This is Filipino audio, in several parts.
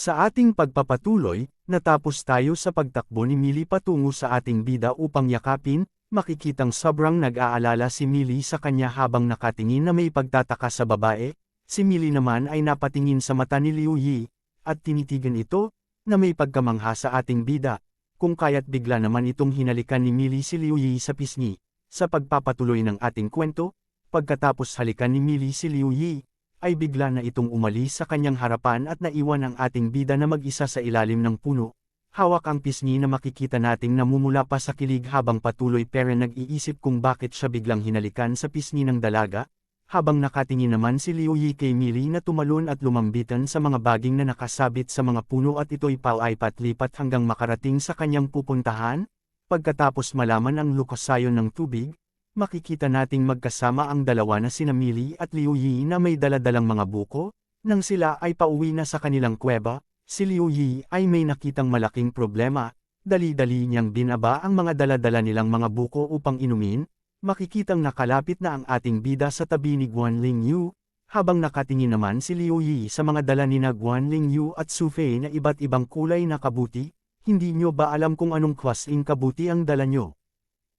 Sa ating pagpapatuloy, natapos tayo sa pagtakbo ni Millie patungo sa ating bida upang yakapin, makikitang sobrang nag-aalala si Millie sa kanya habang nakatingin na may pagtataka sa babae, si Millie naman ay napatingin sa mata ni Liu Yi, at tinitigan ito, na may pagkamangha sa ating bida, kung kaya't bigla naman itong hinalikan ni Millie si Liu Yi sa pisngi, sa pagpapatuloy ng ating kwento, pagkatapos halikan ni Millie si Liu Yi, ay bigla na itong umalis sa kanyang harapan at naiwan ang ating bida na mag-isa sa ilalim ng puno. Hawak ang pisngi na makikita nating namumula pa sa kilig habang patuloy pero nag-iisip kung bakit siya biglang hinalikan sa pisngi ng dalaga, habang nakatingin naman si Liu Yi kay Mili na tumalon at lumambitan sa mga baging na nakasabit sa mga puno at ito'y palaipat-lipat hanggang makarating sa kanyang pupuntahan, pagkatapos malaman ang lukosayon ng tubig, makikita nating magkasama ang dalawa na sina Mili at Liu Yi na may daladalang mga buko, nang sila ay pauwi na sa kanilang kuweba, si Liu Yi ay may nakitang malaking problema, dali-dali niyang binaba ang mga daladala nilang mga buko upang inumin, makikitang nakalapit na ang ating bida sa tabi ni Guanling Yu, habang nakatingin naman si Liu Yi sa mga dala ni na Guanling Yu at Su Fei na iba't ibang kulay na kabuti, hindi nyo ba alam kung anong klaseng kabuti ang dala nyo?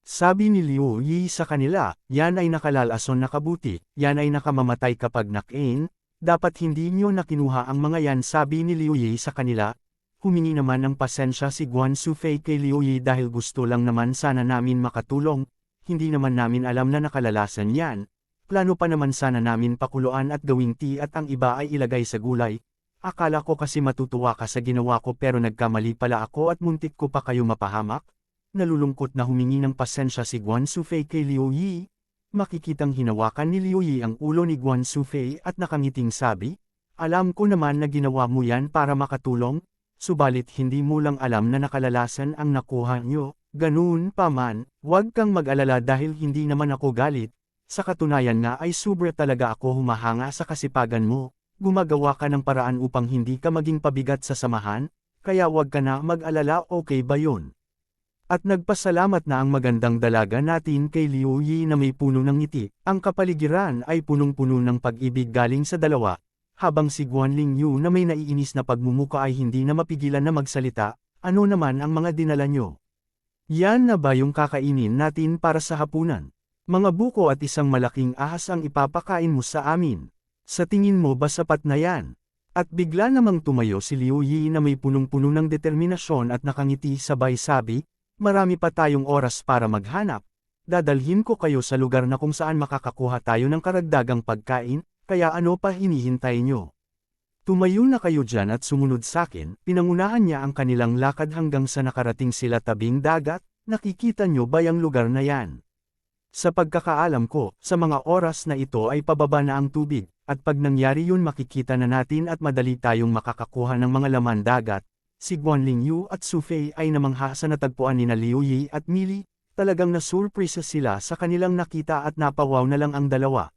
Sabi ni Liu Yi sa kanila, yan ay nakalalason na kabuti, yan ay nakamamatay kapag nakain, dapat hindi nyo nakinuha ang mga yan sabi ni Liu Yi sa kanila. Humingi naman ng pasensya si Guan Sufei kay Liu Yi dahil gusto lang naman sana namin makatulong, hindi naman namin alam na nakalalasan yan. Plano pa naman sana namin pakuluan at gawing tea at ang iba ay ilagay sa gulay. Akala ko kasi matutuwa ka sa ginawa ko pero nagkamali pala ako at muntik ko pa kayo mapahamak. Nalulungkot na humingi ng pasensya si Guan Sufei kay Liu Yi. Makikitang hinawakan ni Liu Yi ang ulo ni Guan Sufei at nakangiting sabi, Alam ko naman na ginawa mo yan para makatulong, subalit hindi mo lang alam na nakalalasan ang nakuha nyo, ganun pa man, huwag kang mag-alala dahil hindi naman ako galit, sa katunayan nga ay sobra talaga ako humahanga sa kasipagan mo, gumagawa ka ng paraan upang hindi ka maging pabigat sa samahan, kaya huwag ka na mag-alala okay ba yun? At nagpasalamat na ang magandang dalaga natin kay Liu Yi na may puno ng ngiti, ang kapaligiran ay punong-puno ng pag-ibig galing sa dalawa, habang si Guanling Yu na may naiinis na pagmumuka ay hindi na mapigilan na magsalita, ano naman ang mga dinala nyo? Yan na ba yung kakainin natin para sa hapunan? Mga buko at isang malaking ahas ang ipapakain mo sa amin. Sa tingin mo ba sapat na yan? At bigla namang tumayo si Liu Yi na may punong-puno ng determinasyon at nakangiti sabay sabi, Marami pa tayong oras para maghanap. Dadalhin ko kayo sa lugar na kung saan makakakuha tayo ng karagdagang pagkain, kaya ano pa hinihintay nyo? Tumayo na kayo dyan at sumunod sakin, pinangunahan niya ang kanilang lakad hanggang sa nakarating sila tabing dagat, nakikita nyo ba yung lugar na yan? Sa pagkakaalam ko, sa mga oras na ito ay pababa na ang tubig, at pag nangyari yun makikita na natin at madali tayong makakakuha ng mga laman dagat, Si Guanling Yu at Su Fei ay namangha sa natagpuan ni na Liu Yi at Mili, talagang nasurpresa sila sa kanilang nakita at napawaw na lang ang dalawa.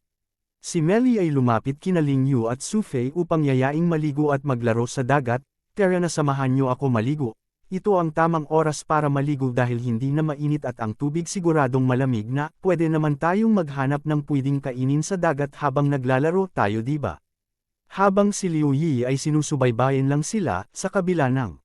Si Meli ay lumapit kina Ling Yu at Su Fei upang yayaing maligo at maglaro sa dagat, kaya nasamahan niyo ako maligo. Ito ang tamang oras para maligo dahil hindi na mainit at ang tubig siguradong malamig na, pwede naman tayong maghanap ng pwedeng kainin sa dagat habang naglalaro tayo diba? Habang si Liu Yi ay sinusubaybayan lang sila, sa kabila ng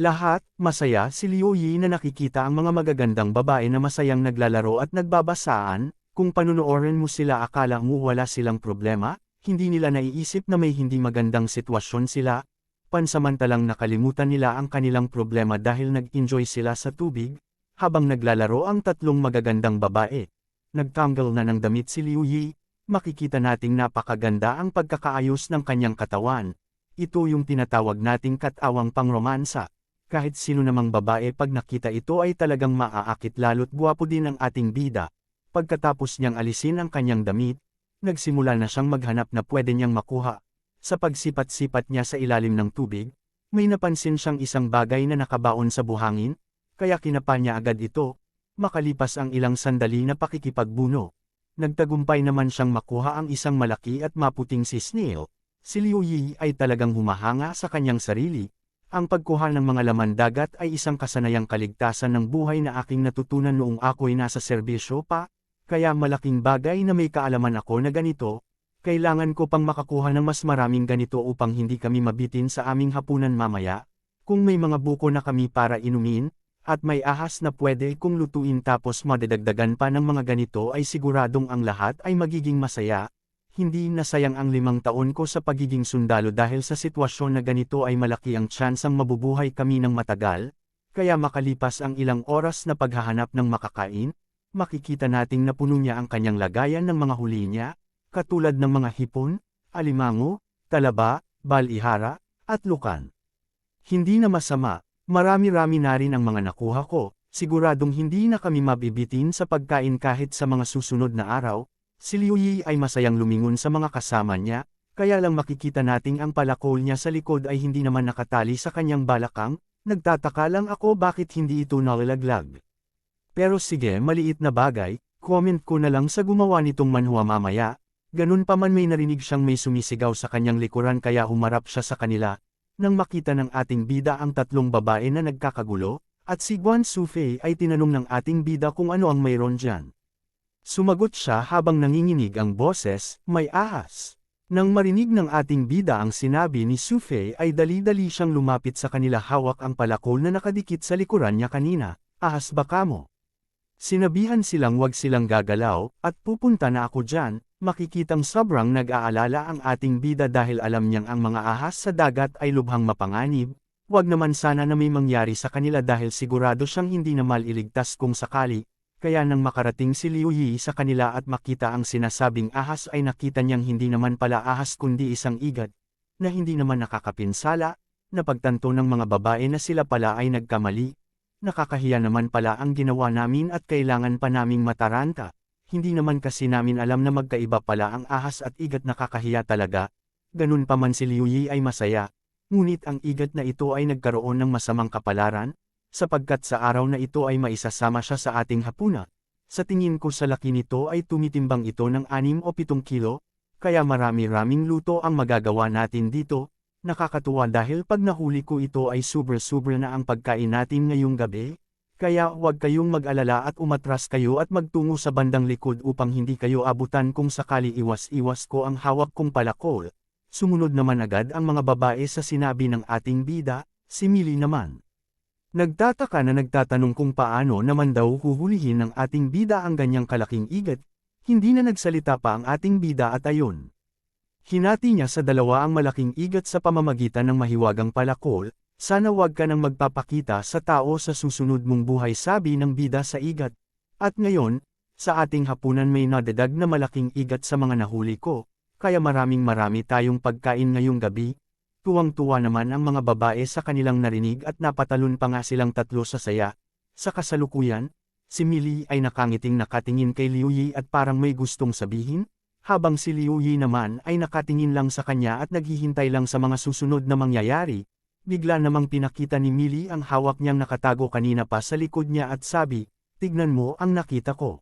lahat, masaya si Liu Yi na nakikita ang mga magagandang babae na masayang naglalaro at nagbabasaan, kung panunoorin mo sila akala mo wala silang problema, hindi nila naiisip na may hindi magandang sitwasyon sila, pansamantalang nakalimutan nila ang kanilang problema dahil nag-enjoy sila sa tubig, habang naglalaro ang tatlong magagandang babae. Nagtanggal na ng damit si Liu Yi, makikita nating napakaganda ang pagkakaayos ng kanyang katawan. Ito yung tinatawag nating katawang pangromansa. Kahit sino namang babae pag nakita ito ay talagang maaakit lalo't guwapo din ang ating bida. Pagkatapos niyang alisin ang kanyang damit, nagsimula na siyang maghanap na pwede niyang makuha. Sa pagsipat-sipat niya sa ilalim ng tubig, may napansin siyang isang bagay na nakabaon sa buhangin, kaya kinapa niya agad ito, makalipas ang ilang sandali na pakikipagbuno. Nagtagumpay naman siyang makuha ang isang malaki at maputing si Snail. Si Liu Yi ay talagang humahanga sa kanyang sarili. Ang pagkuha ng mga laman dagat ay isang kasanayang kaligtasan ng buhay na aking natutunan noong ako'y nasa serbisyo pa, kaya malaking bagay na may kaalaman ako na ganito, kailangan ko pang makakuha ng mas maraming ganito upang hindi kami mabitin sa aming hapunan mamaya, kung may mga buko na kami para inumin, at may ahas na pwede kong lutuin tapos madadagdagan pa ng mga ganito ay siguradong ang lahat ay magiging masaya, hindi nasayang ang limang taon ko sa pagiging sundalo dahil sa sitwasyon na ganito ay malaki ang tsansang mabubuhay kami ng matagal, kaya makalipas ang ilang oras na paghahanap ng makakain, makikita nating napuno niya ang kanyang lagayan ng mga huli niya, katulad ng mga hipon, alimango, talaba, balihara, at lukan. Hindi na masama, marami-rami na rin ang mga nakuha ko, siguradong hindi na kami mabibitin sa pagkain kahit sa mga susunod na araw, si Liu Yi ay masayang lumingon sa mga kasama niya, kaya lang makikita nating ang palakol niya sa likod ay hindi naman nakatali sa kanyang balakang, nagtataka lang ako bakit hindi ito nalalaglag. Pero sige maliit na bagay, comment ko na lang sa gumawa nitong manhwa mamaya, Ganun pa man may narinig siyang may sumisigaw sa kanyang likuran kaya humarap siya sa kanila, nang makita ng ating bida ang tatlong babae na nagkakagulo, at si Guan Sufei ay tinanong ng ating bida kung ano ang mayroon dyan. Sumagot siya habang nanginginig ang boses, may ahas. Nang marinig ng ating bida ang sinabi ni Sufei ay dali-dali siyang lumapit sa kanila hawak ang palakol na nakadikit sa likuran niya kanina, ahas ba kamo? Sinabihan silang wag silang gagalaw, at pupunta na ako dyan, makikitang sobrang nag-aalala ang ating bida dahil alam niyang ang mga ahas sa dagat ay lubhang mapanganib, wag naman sana na may mangyari sa kanila dahil sigurado siyang hindi na maliligtas kung sakali, kaya nang makarating si Liu Yi sa kanila at makita ang sinasabing ahas ay nakita niyang hindi naman pala ahas kundi isang igad, na hindi naman nakakapinsala, napagtanto ng mga babae na sila pala ay nagkamali, nakakahiya naman pala ang ginawa namin at kailangan pa naming mataranta hindi naman kasi namin alam na magkaiba pala ang ahas at igat nakakahiya talaga, ganun pa man si Liu Yi ay masaya, ngunit ang igat na ito ay nagkaroon ng masamang kapalaran, sapagkat sa araw na ito ay maisasama siya sa ating hapuna. Sa tingin ko sa laki nito ay tumitimbang ito ng 6 o 7 kilo, kaya marami-raming luto ang magagawa natin dito, nakakatuwa dahil pag nahuli ko ito ay super-super na ang pagkain natin ngayong gabi, kaya huwag kayong mag-alala at umatras kayo at magtungo sa bandang likod upang hindi kayo abutan kung sakali iwas-iwas ko ang hawak kong palakol. Sumunod naman agad ang mga babae sa sinabi ng ating bida, si Millie naman. Nagtataka na nagtatanong kung paano naman daw huhulihin ng ating bida ang ganyang kalaking igat, hindi na nagsalita pa ang ating bida at ayon. Hinati niya sa dalawa ang malaking igat sa pamamagitan ng mahiwagang palakol, sana wag ka nang magpapakita sa tao sa susunod mong buhay sabi ng bida sa igat. At ngayon, sa ating hapunan may nadadag na malaking igat sa mga nahuli ko, kaya maraming marami tayong pagkain ngayong gabi. Tuwang-tuwa naman ang mga babae sa kanilang narinig at napatalon pa nga silang tatlo sa saya. Sa kasalukuyan, si Millie ay nakangiting nakatingin kay Liu Yi at parang may gustong sabihin, habang si Liu Yi naman ay nakatingin lang sa kanya at naghihintay lang sa mga susunod na mangyayari, Bigla namang pinakita ni Millie ang hawak niyang nakatago kanina pa sa likod niya at sabi, tignan mo ang nakita ko.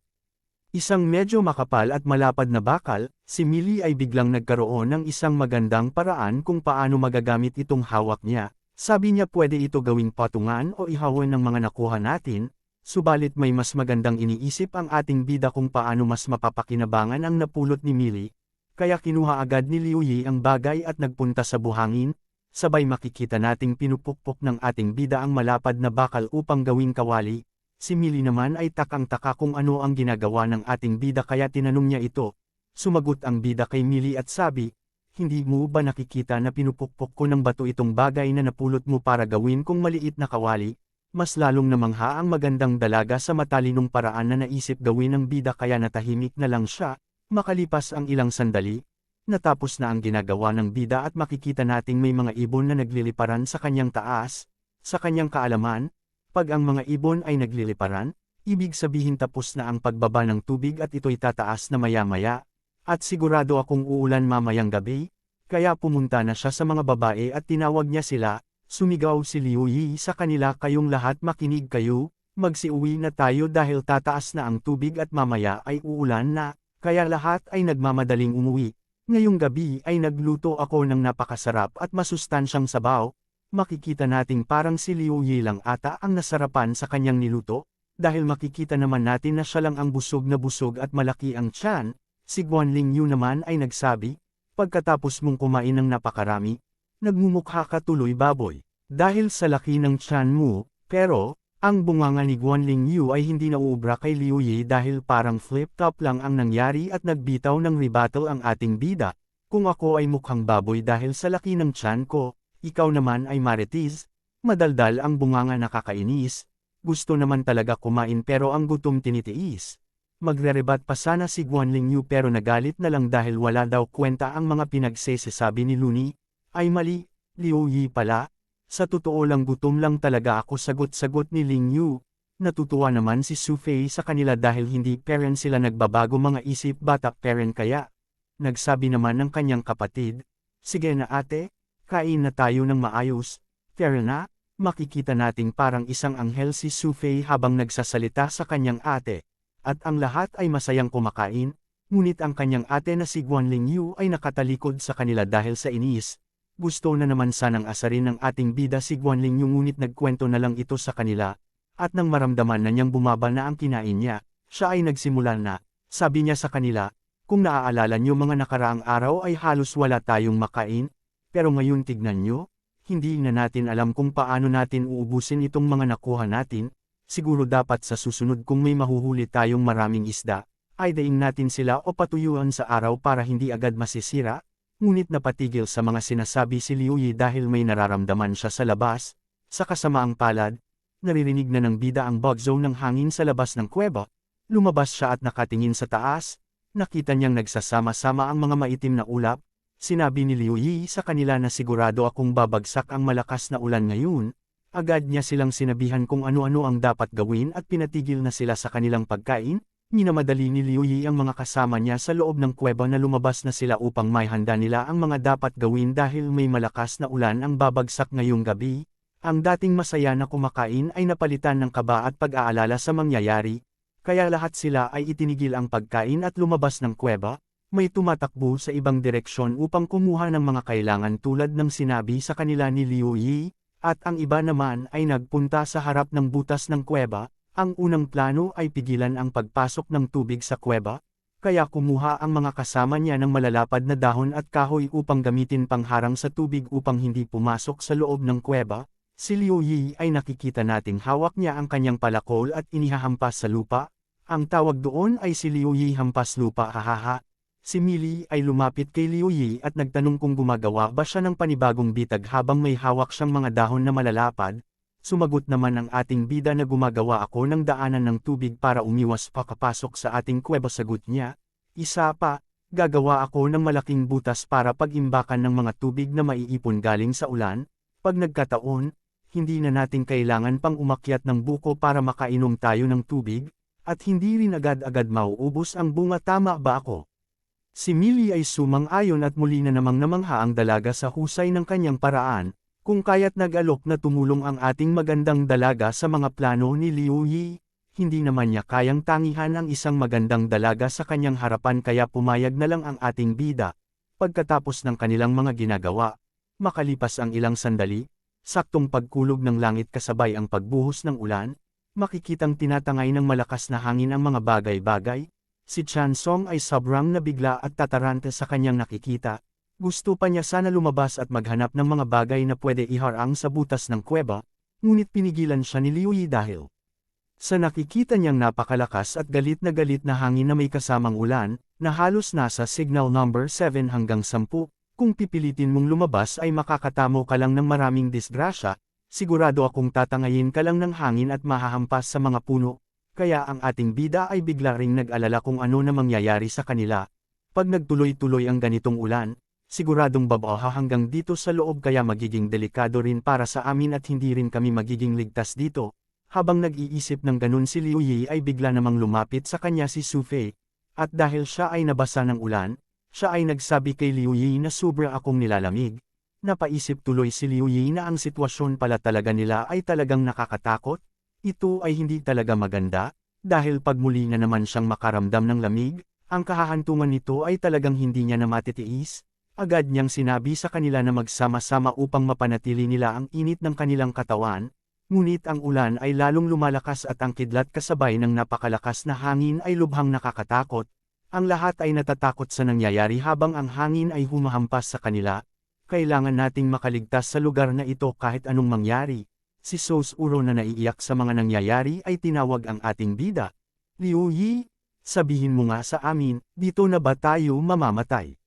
Isang medyo makapal at malapad na bakal, si Millie ay biglang nagkaroon ng isang magandang paraan kung paano magagamit itong hawak niya. Sabi niya pwede ito gawing patungan o ihawin ng mga nakuha natin, subalit may mas magandang iniisip ang ating bida kung paano mas mapapakinabangan ang napulot ni Millie, kaya kinuha agad ni Liu Yi ang bagay at nagpunta sa buhangin, sabay makikita nating pinupukpok ng ating bida ang malapad na bakal upang gawing kawali. Si Millie naman ay takang-taka kung ano ang ginagawa ng ating bida kaya tinanong niya ito. Sumagot ang bida kay Millie at sabi, hindi mo ba nakikita na pinupukpok ko ng bato itong bagay na napulot mo para gawin kong maliit na kawali? Mas lalong namangha ang magandang dalaga sa matalinong paraan na naisip gawin ng bida kaya natahimik na lang siya, makalipas ang ilang sandali, Natapos na ang ginagawa ng bida at makikita nating may mga ibon na nagliliparan sa kanyang taas, sa kanyang kaalaman, pag ang mga ibon ay nagliliparan, ibig sabihin tapos na ang pagbaba ng tubig at ito'y tataas na maya-maya, at sigurado akong uulan mamayang gabi, kaya pumunta na siya sa mga babae at tinawag niya sila, sumigaw si Liu Yi sa kanila kayong lahat makinig kayo, magsiuwi na tayo dahil tataas na ang tubig at mamaya ay uulan na, kaya lahat ay nagmamadaling umuwi. Ngayong gabi ay nagluto ako ng napakasarap at masustansyang sabaw, makikita nating parang si Liu Yi lang ata ang nasarapan sa kanyang niluto, dahil makikita naman natin na siya lang ang busog na busog at malaki ang tiyan, Si Guanling Yu naman ay nagsabi, pagkatapos mong kumain ng napakarami, nagmumukha ka tuloy baboy. Dahil sa laki ng tiyan mo, pero, ang bunganga ni Guanling Yu ay hindi nauubra kay Liu Yi dahil parang flip-top lang ang nangyari at nagbitaw ng rebuttal ang ating bida. Kung ako ay mukhang baboy dahil sa laki ng tiyan ko, ikaw naman ay maritis, madaldal ang bunganga nakakainis, gusto naman talaga kumain pero ang gutom tinitiis. Magrerebat pa sana si Guanling Yu pero nagalit na lang dahil wala daw kwenta ang mga pinagsesasabi ni Luni, ay mali, Liu Yi pala, sa totoo lang gutom lang talaga ako sagot-sagot ni Ling Yu. Natutuwa naman si Su Fei sa kanila dahil hindi parent sila nagbabago mga isip bata parent kaya. Nagsabi naman ng kanyang kapatid, Sige na ate, kain na tayo ng maayos. Fair na, makikita nating parang isang anghel si Su Fei habang nagsasalita sa kanyang ate. At ang lahat ay masayang kumakain, ngunit ang kanyang ate na si Guanling Yu ay nakatalikod sa kanila dahil sa inis, gusto na naman sanang asarin ng ating bida si Guanling yung ngunit nagkwento na lang ito sa kanila, at nang maramdaman na niyang bumaba na ang kinain niya, siya ay nagsimula na, sabi niya sa kanila, kung naaalala niyo mga nakaraang araw ay halos wala tayong makain, pero ngayon tignan niyo, hindi na natin alam kung paano natin uubusin itong mga nakuha natin, siguro dapat sa susunod kung may mahuhuli tayong maraming isda, ay daing natin sila o patuyuan sa araw para hindi agad masisira, Ngunit napatigil sa mga sinasabi si Liu Yi dahil may nararamdaman siya sa labas, sa kasamaang palad, naririnig na ng bida ang bug zone ng hangin sa labas ng kuweba, lumabas siya at nakatingin sa taas, nakita niyang nagsasama-sama ang mga maitim na ulap, sinabi ni Liu Yi sa kanila na sigurado akong babagsak ang malakas na ulan ngayon, agad niya silang sinabihan kung ano-ano ang dapat gawin at pinatigil na sila sa kanilang pagkain, Minamadali ni Liu Yi ang mga kasama niya sa loob ng kuweba na lumabas na sila upang may handa nila ang mga dapat gawin dahil may malakas na ulan ang babagsak ngayong gabi. Ang dating masaya na kumakain ay napalitan ng kaba at pag-aalala sa mangyayari, kaya lahat sila ay itinigil ang pagkain at lumabas ng kuweba, may tumatakbo sa ibang direksyon upang kumuha ng mga kailangan tulad ng sinabi sa kanila ni Liu Yi, at ang iba naman ay nagpunta sa harap ng butas ng kuweba, ang unang plano ay pigilan ang pagpasok ng tubig sa kuweba, kaya kumuha ang mga kasama niya ng malalapad na dahon at kahoy upang gamitin pangharang sa tubig upang hindi pumasok sa loob ng kuweba. Si Liu Yi ay nakikita nating hawak niya ang kanyang palakol at inihahampas sa lupa. Ang tawag doon ay si Liu Yi hampas lupa hahaha. Si Mili ay lumapit kay Liu Yi at nagtanong kung gumagawa ba siya ng panibagong bitag habang may hawak siyang mga dahon na malalapad, Sumagot naman ang ating bida na gumagawa ako ng daanan ng tubig para umiwas pakapasok sa ating kuweba sagot niya. Isa pa, gagawa ako ng malaking butas para pag-imbakan ng mga tubig na maiipon galing sa ulan. Pag nagkataon, hindi na natin kailangan pang umakyat ng buko para makainom tayo ng tubig, at hindi rin agad-agad mauubos ang bunga tama ba ako? Si Millie ay sumang-ayon at muli na namang namangha ang dalaga sa husay ng kanyang paraan, kung kaya't nag-alok na tumulong ang ating magandang dalaga sa mga plano ni Liu Yi, hindi naman niya kayang tangihan ang isang magandang dalaga sa kanyang harapan kaya pumayag na lang ang ating bida. Pagkatapos ng kanilang mga ginagawa, makalipas ang ilang sandali, saktong pagkulog ng langit kasabay ang pagbuhos ng ulan, makikitang tinatangay ng malakas na hangin ang mga bagay-bagay, si Chan Song ay sobrang nabigla at tatarante sa kanyang nakikita, gusto pa niya sana lumabas at maghanap ng mga bagay na pwede iharang sa butas ng kuweba, ngunit pinigilan siya ni Liu Yi dahil sa nakikita niyang napakalakas at galit na galit na hangin na may kasamang ulan, na halos nasa signal number 7 hanggang 10, kung pipilitin mong lumabas ay makakatamo ka lang ng maraming disgrasya, sigurado akong tatangayin ka lang ng hangin at mahahampas sa mga puno, kaya ang ating bida ay bigla ring nag-alala kung ano na mangyayari sa kanila. Pag nagtuloy-tuloy ang ganitong ulan, Siguradong babaha hanggang dito sa loob kaya magiging delikado rin para sa amin at hindi rin kami magiging ligtas dito. Habang nag-iisip ng ganun si Liu Yi ay bigla namang lumapit sa kanya si Su Fei. At dahil siya ay nabasa ng ulan, siya ay nagsabi kay Liu Yi na sobra akong nilalamig. Napaisip tuloy si Liu Yi na ang sitwasyon pala talaga nila ay talagang nakakatakot. Ito ay hindi talaga maganda, dahil pag muli na naman siyang makaramdam ng lamig, ang kahahantungan nito ay talagang hindi niya na matitiis. Agad niyang sinabi sa kanila na magsama-sama upang mapanatili nila ang init ng kanilang katawan, ngunit ang ulan ay lalong lumalakas at ang kidlat kasabay ng napakalakas na hangin ay lubhang nakakatakot, Ang lahat ay natatakot sa nangyayari habang ang hangin ay humahampas sa kanila. Kailangan nating makaligtas sa lugar na ito kahit anong mangyari. Si Sos Uro na naiiyak sa mga nangyayari ay tinawag ang ating bida. Liu Yi, sabihin mo nga sa amin, dito na ba tayo mamamatay?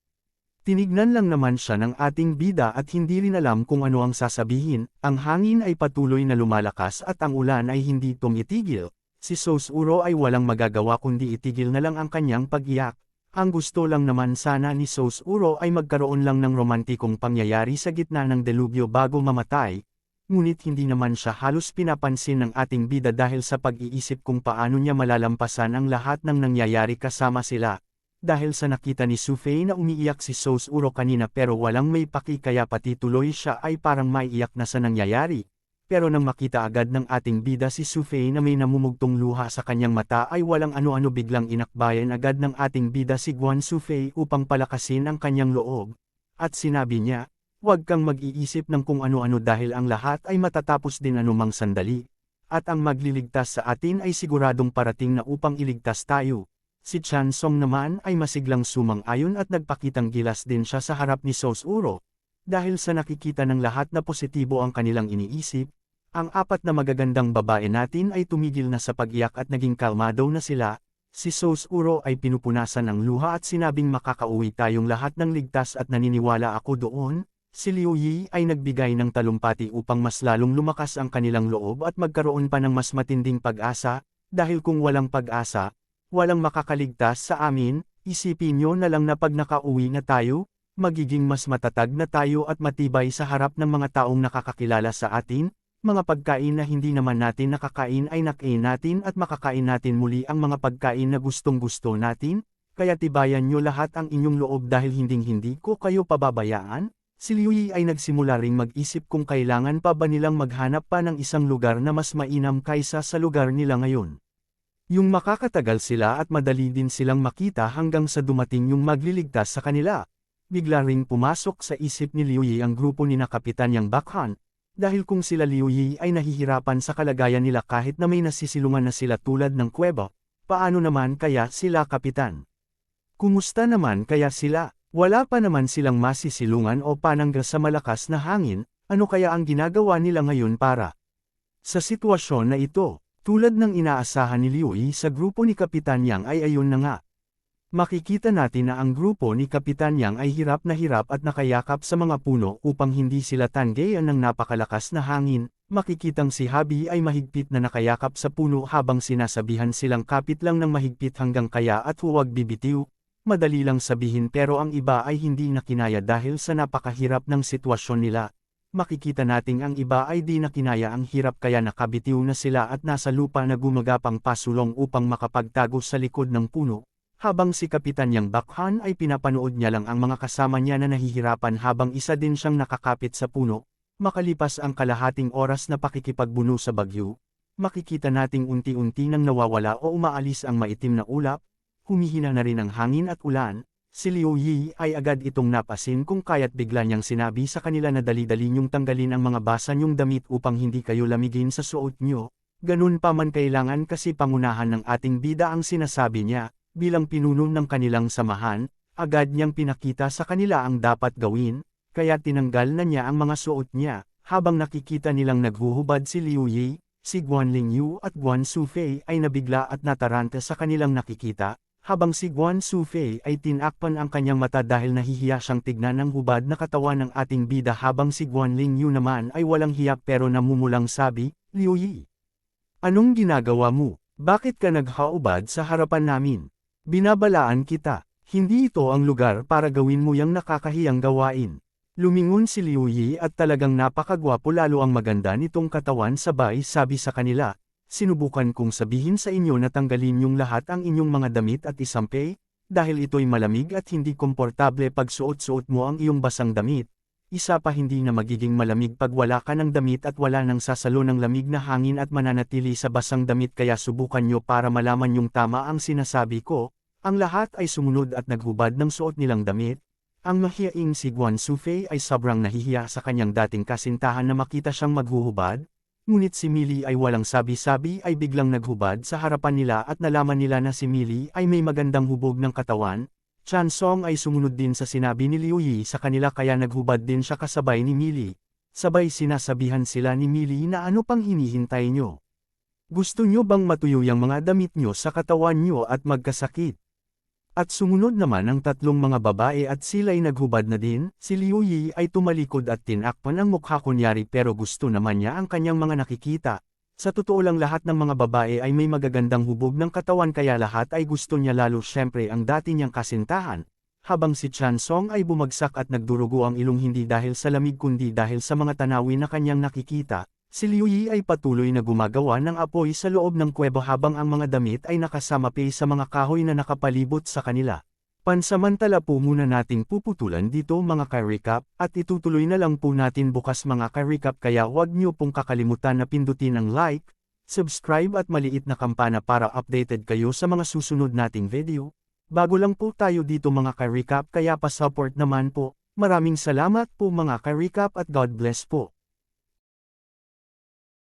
Tinignan lang naman siya ng ating bida at hindi rin alam kung ano ang sasabihin, ang hangin ay patuloy na lumalakas at ang ulan ay hindi tumitigil, Si Uro ay walang magagawa kundi itigil na lang ang kanyang pag-iyak. Ang gusto lang naman sana ni Uro ay magkaroon lang ng romantikong pangyayari sa gitna ng delubyo bago mamatay, ngunit hindi naman siya halos pinapansin ng ating bida dahil sa pag-iisip kung paano niya malalampasan ang lahat ng nangyayari kasama sila. Dahil sa nakita ni Sufei na umiiyak si Uro kanina pero walang may paki kaya pati tuloy siya ay parang maiiyak na sa nangyayari pero nang makita agad ng ating bida si Sufei na may namumugtong luha sa kanyang mata ay walang ano-ano biglang inakbayan agad ng ating bida si Guan Sufei upang palakasin ang kanyang loob. At sinabi niya, huwag kang mag-iisip ng kung ano-ano dahil ang lahat ay matatapos din anumang sandali. At ang magliligtas sa atin ay siguradong parating na upang iligtas tayo. Si Chan Song naman ay masiglang sumang-ayon at nagpakitang gilas din siya sa harap ni Sos Uro. Dahil sa nakikita ng lahat na positibo ang kanilang iniisip, ang apat na magagandang babae natin ay tumigil na sa pag-iyak at naging kalmado na sila, si Sos Uro ay pinupunasan ng luha at sinabing makakauwi tayong lahat ng ligtas at naniniwala ako doon, si Liu Yi ay nagbigay ng talumpati upang mas lalong lumakas ang kanilang loob at magkaroon pa ng mas matinding pag-asa, dahil kung walang pag-asa, walang makakaligtas sa amin, isipin nyo na lang na pag nakauwi na tayo, magiging mas matatag na tayo at matibay sa harap ng mga taong nakakakilala sa atin, mga pagkain na hindi naman natin nakakain ay nakain natin at makakain natin muli ang mga pagkain na gustong gusto natin, kaya tibayan nyo lahat ang inyong loob dahil hinding-hindi ko kayo pababayaan? Si Liu Yi ay nagsimula ring mag-isip kung kailangan pa ba nilang maghanap pa ng isang lugar na mas mainam kaysa sa lugar nila ngayon. Yung makakatagal sila at madali din silang makita hanggang sa dumating yung magliligtas sa kanila. Bigla ring pumasok sa isip ni Liu Yi ang grupo ni na Kapitan Yang Bakhan, dahil kung sila Liu Yi ay nahihirapan sa kalagayan nila kahit na may nasisilungan na sila tulad ng kuweba, paano naman kaya sila kapitan? Kumusta naman kaya sila? Wala pa naman silang masisilungan o panangga sa malakas na hangin, ano kaya ang ginagawa nila ngayon para? Sa sitwasyon na ito, tulad ng inaasahan ni Liu Yi sa grupo ni Kapitan Yang ay ayun na nga. Makikita natin na ang grupo ni Kapitan Yang ay hirap na hirap at nakayakap sa mga puno upang hindi sila tanggayan ng napakalakas na hangin, makikitang si Habi ay mahigpit na nakayakap sa puno habang sinasabihan silang kapit lang ng mahigpit hanggang kaya at huwag bibitiw. Madali lang sabihin pero ang iba ay hindi na kinaya dahil sa napakahirap ng sitwasyon nila. Makikita nating ang iba ay di na kinaya ang hirap kaya nakabitiw na sila at nasa lupa na gumagapang pasulong upang makapagtago sa likod ng puno. Habang si Kapitan Yang Bakhan ay pinapanood niya lang ang mga kasama niya na nahihirapan habang isa din siyang nakakapit sa puno, makalipas ang kalahating oras na pakikipagbuno sa bagyo, makikita nating unti-unti nang nawawala o umaalis ang maitim na ulap, humihina na rin ang hangin at ulan, si Liu Yi ay agad itong napasin kung kaya't bigla niyang sinabi sa kanila na dali-dali niyong tanggalin ang mga basa niyong damit upang hindi kayo lamigin sa suot niyo, ganun pa man kailangan kasi pangunahan ng ating bida ang sinasabi niya, bilang pinuno ng kanilang samahan, agad niyang pinakita sa kanila ang dapat gawin, kaya tinanggal na niya ang mga suot niya, habang nakikita nilang naghuhubad si Liu Yi, si Guan Lingyu at Guan Sufei ay nabigla at nataranta sa kanilang nakikita, habang si Guan Sufei ay tinakpan ang kanyang mata dahil nahihiya siyang tignan ang hubad na katawan ng ating bida habang si Guan Lingyu naman ay walang hiya pero namumulang sabi, Liu Yi. Anong ginagawa mo? Bakit ka naghaubad sa harapan namin? Binabalaan kita, hindi ito ang lugar para gawin mo yung nakakahiyang gawain. Lumingon si Liu Yi at talagang napakagwapo lalo ang maganda nitong katawan sabay sabi sa kanila, sinubukan kong sabihin sa inyo na tanggalin yung lahat ang inyong mga damit at isampe, dahil ito'y malamig at hindi komportable pag suot-suot mo ang iyong basang damit. Isa pa hindi na magiging malamig pag wala ka ng damit at wala nang sasalo ng lamig na hangin at mananatili sa basang damit kaya subukan nyo para malaman yung tama ang sinasabi ko, ang lahat ay sumunod at naghubad ng suot nilang damit. Ang mahiyaing si Guan Sufei ay sobrang nahihiya sa kanyang dating kasintahan na makita siyang maghuhubad, ngunit si Millie ay walang sabi-sabi ay biglang naghubad sa harapan nila at nalaman nila na si Millie ay may magandang hubog ng katawan. Chan Song ay sumunod din sa sinabi ni Liu Yi sa kanila kaya naghubad din siya kasabay ni Millie. Sabay sinasabihan sila ni Millie na ano pang hinihintay nyo. Gusto nyo bang matuyo yung mga damit nyo sa katawan nyo at magkasakit? At sumunod naman ang tatlong mga babae at sila'y naghubad na din, si Liu Yi ay tumalikod at tinakpan ang mukha kunyari pero gusto naman niya ang kanyang mga nakikita. Sa totoo lang lahat ng mga babae ay may magagandang hubog ng katawan kaya lahat ay gusto niya lalo syempre ang dati niyang kasintahan. Habang si Chan Song ay bumagsak at nagdurugo ang ilong hindi dahil sa lamig kundi dahil sa mga tanawin na kanyang nakikita, Si Liu Yi ay patuloy na gumagawa ng apoy sa loob ng kuweba habang ang mga damit ay nakasama pa sa mga kahoy na nakapalibot sa kanila. Pansamantala po muna nating puputulan dito mga ka-recap at itutuloy na lang po natin bukas mga ka-recap kaya huwag niyo pong kakalimutan na pindutin ang like, subscribe at maliit na kampana para updated kayo sa mga susunod nating video. Bago lang po tayo dito mga ka-recap kaya pa-support naman po. Maraming salamat po mga ka-recap at God bless po.